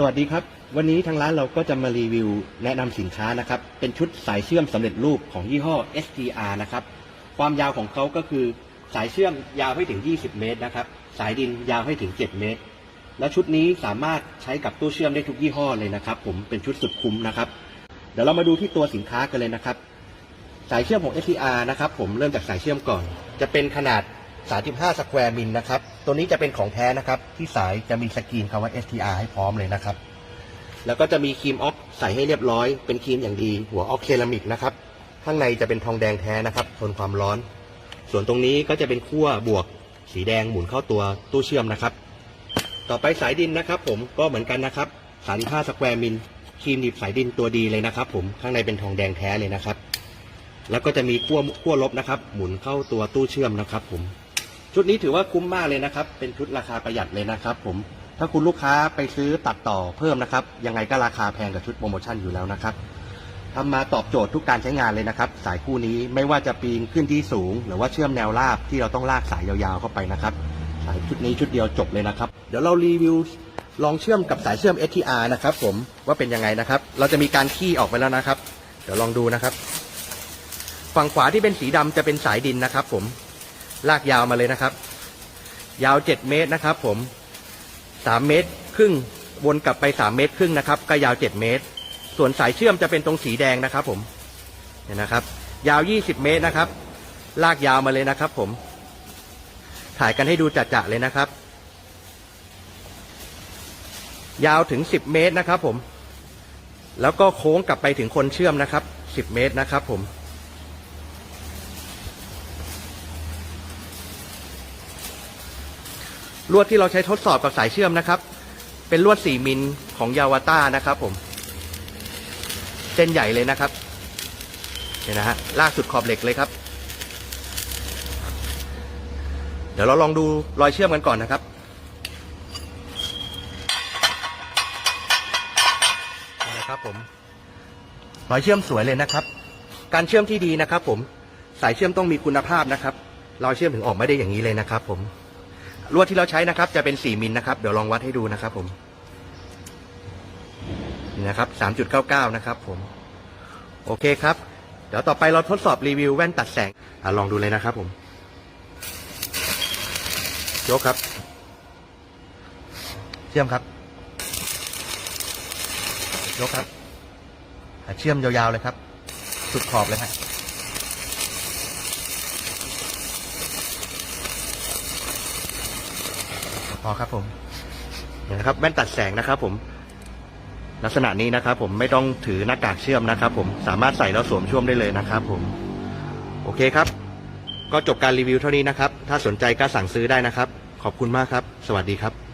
สวัสดีครับ วันนี้ทางร้านเราก็จะมารีวิวแนะนำสินค้านะครับ เป็นชุดสายเชื่อมสำเร็จรูปของยี่ห้อ STR นะครับ ความยาวของเขาก็คือสายเชื่อมยาวให้ถึง 20 เมตรนะครับ สายดินยาวให้ถึง 7 เมตร และชุดนี้สามารถใช้กับตู้เชื่อมได้ทุกยี่ห้อเลยนะครับ ผมเป็นชุดสุดคุ้มนะครับ เดี๋ยวเรามาดูที่ตัวสินค้ากันเลยนะครับ สายเชื่อมของ STR นะครับ ผมเริ่มจากสายเชื่อมก่อน จะเป็นขนาด 35สแควร์มิลนะครับ ตัวนี้จะเป็นของแท้นะครับ ที่สายจะมีสกรีนคำว่า STR ให้พร้อมเลยนะครับ แล้วก็จะมีครีมออกใส่ให้เรียบร้อย เป็นครีมอย่างดี หัวออกเครามิกนะครับ ข้างในจะเป็นทองแดงแท้นะครับ ทนความร้อน ส่วนตรงนี้ก็จะเป็นขั้วบวก สีแดงหมุนเข้าตัวตู้เชื่อมนะครับ ต่อไปสายดินนะครับ ผมก็เหมือนกันนะครับ35สแควร์มิลครีมหนีบสายดินตัวดีเลยนะครับ ผมข้างในเป็นทองแดงแท้เลยนะครับแล้วก็จะมีขั้วขั้วลบนะครับ หมุนเข้าตัวตู้เชื่อมนะครับผม ชุดนี้ถือว่าคุ้มมากเลยนะครับ เป็นชุดราคาประหยัดเลยนะครับ ผม ถ้าคุณลูกค้าไปซื้อตัดต่อเพิ่มนะครับ ยังไงก็ราคาแพงกับชุดโปรโมชั่นอยู่แล้วนะครับทำมาตอบโจทย์ทุกการใช้งานเลยนะครับ สายคู่นี้ไม่ว่าจะปีนขึ้นที่สูง หรือว่าเชื่อมแนวราบที่เราต้องลากสายยาวๆเข้าไปนะครับ สายชุดนี้ชุดเดียวจบเลยนะครับ เดี๋ยวเรารีวิวลองเชื่อมกับสายเชื่อม STR นะครับ ผมว่าเป็นยังไงนะครับ เราจะมีการขี้ออกไปแล้วนะครับ เดี๋ยวลองดูนะครับ ฝั่งขวาที่เป็นสีดำจะเป็นสายดินนะครับ ผม ลากยาวมาเลยนะครับ ยาว 7 เมตรนะครับ ผม 3 เมตรครึ่งวนกลับไป 3 เมตรครึ่งนะครับ ก็ยาว 7 เมตร ส่วนสายเชื่อมจะเป็นตรงสีแดงนะครับ ผมเห็นนะครับ ยาว 20 เมตรนะครับ ลากยาวมาเลยนะครับ ผม ถ่ายกันให้ดูจัดๆเลยนะครับ ยาวถึง 10 เมตรนะครับ ผม แล้วก็โค้งกลับไปถึงคนเชื่อมนะครับ 10 เมตรนะครับ ผม ลวดที่เราใช้ทดสอบกับสายเชื่อมนะครับ เป็นลวด 4 มิลของยาวาต้านะครับผม เส้นใหญ่เลยนะครับเนี่ยนะฮะลากสุดขอบเหล็กเลยครับ เดี๋ยวเราลองดูรอยเชื่อมกันก่อนนะครับนี่นะครับผมรอยเชื่อมสวยเลยนะครับ การเชื่อมที่ดีนะครับ ผมสายเชื่อมต้องมีคุณภาพนะครับรอยเชื่อมถึงออกไม่ได้อย่างนี้เลยนะครับ ผม ลวดที่เราใช้นะครับ จะเป็น 4 มิลนะครับ เดี๋ยวลองวัดให้ดูนะครับผม นี่นะครับ3.99 นะครับผม โอเคครับ เดี๋ยวต่อไปเราทดสอบรีวิวแว่นตัดแสงอลองดูเลยนะครับผมยกครับ เชื่อมครับ ยกครับ เชื่อมยาวๆเลยครับ สุดขอบเลยฮะ พอครับผมเนี่ยนะครับแว่นตัดแสงนะครับผมลักษณะนี้นะครับผมไม่ต้องถือหน้ากากเชื่อมนะครับผมสามารถใส่แล้วสวมช่วมได้เลยนะครับผมโอเคครับ ก็จบการรีวิวเท่านี้นะครับ ถ้าสนใจก็สั่งซื้อได้นะครับ ขอบคุณมากครับ สวัสดีครับ